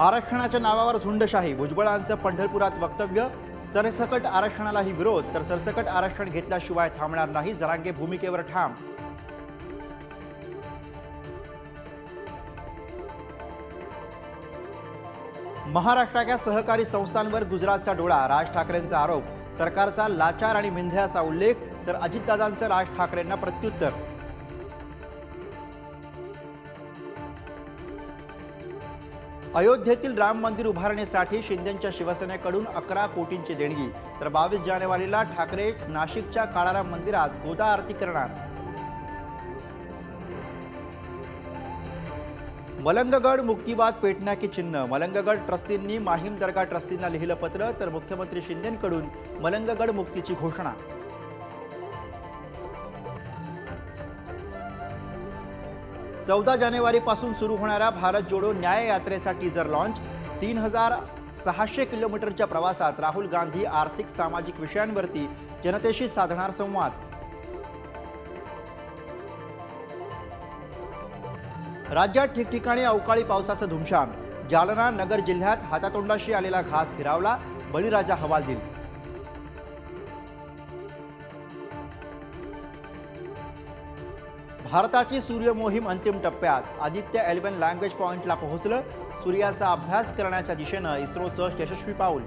आरक्षणाच्या नावावर झुंडशाही भुजबळांचं पंढरपुरात वक्तव्य. सरसकट आरक्षणालाही विरोध तर सरसकट आरक्षण घेतल्याशिवाय थांबणार नाही जरांगे भूमिकेवर ठाम. महाराष्ट्राच्या सहकारी संस्थांवर गुजरातचा डोळा राज ठाकरेंचा आरोप. सरकारचा लाचार आणि मिंध्याचा उल्लेख तर अजितदादांचं राज ठाकरेंना प्रत्युत्तर. अयोध्येतील राम मंदिर उभारण्यासाठी शिंदेच्या शिवसेनेकडून अकरा कोटींची देणगी. तर बावीस जानेवारीला ठाकरे नाशिकच्या काळाराम मंदिरात गोदा आरती करणार. मलंगगड मुक्तिवाद पेटण्याचे चिन्ह. मलंगगड ट्रस्टींनी माहीम दर्गा ट्रस्टींना लिहिलं पत्र तर मुख्यमंत्री शिंदेंकडून मलंगगड मुक्तीची घोषणा. चौदा जानेवारीपासून सुरू होणाऱ्या भारत जोडो न्याय यात्रेचा टीजर लॉन्च तीन हजार सहाशे किलोमीटरच्या प्रवासात राहुल गांधी आर्थिक सामाजिक विषयांवरती जनतेशी साधणार संवाद. राज्यात ठिकठिकाणी अवकाळी पावसाचं धुमशान जालना नगर जिल्ह्यात हातातोंडाशी आलेला घास हिरावला बळीराजा हवालदिल भारताची सूर्य मोहीम अंतिम टप्प्यात आदित्य एलेव्हन लँग्वेज पॉइंटला पोहोचलं. सूर्याचा अभ्यास करण्याच्या दिशेनं इस्रोचं यशस्वी पाऊल.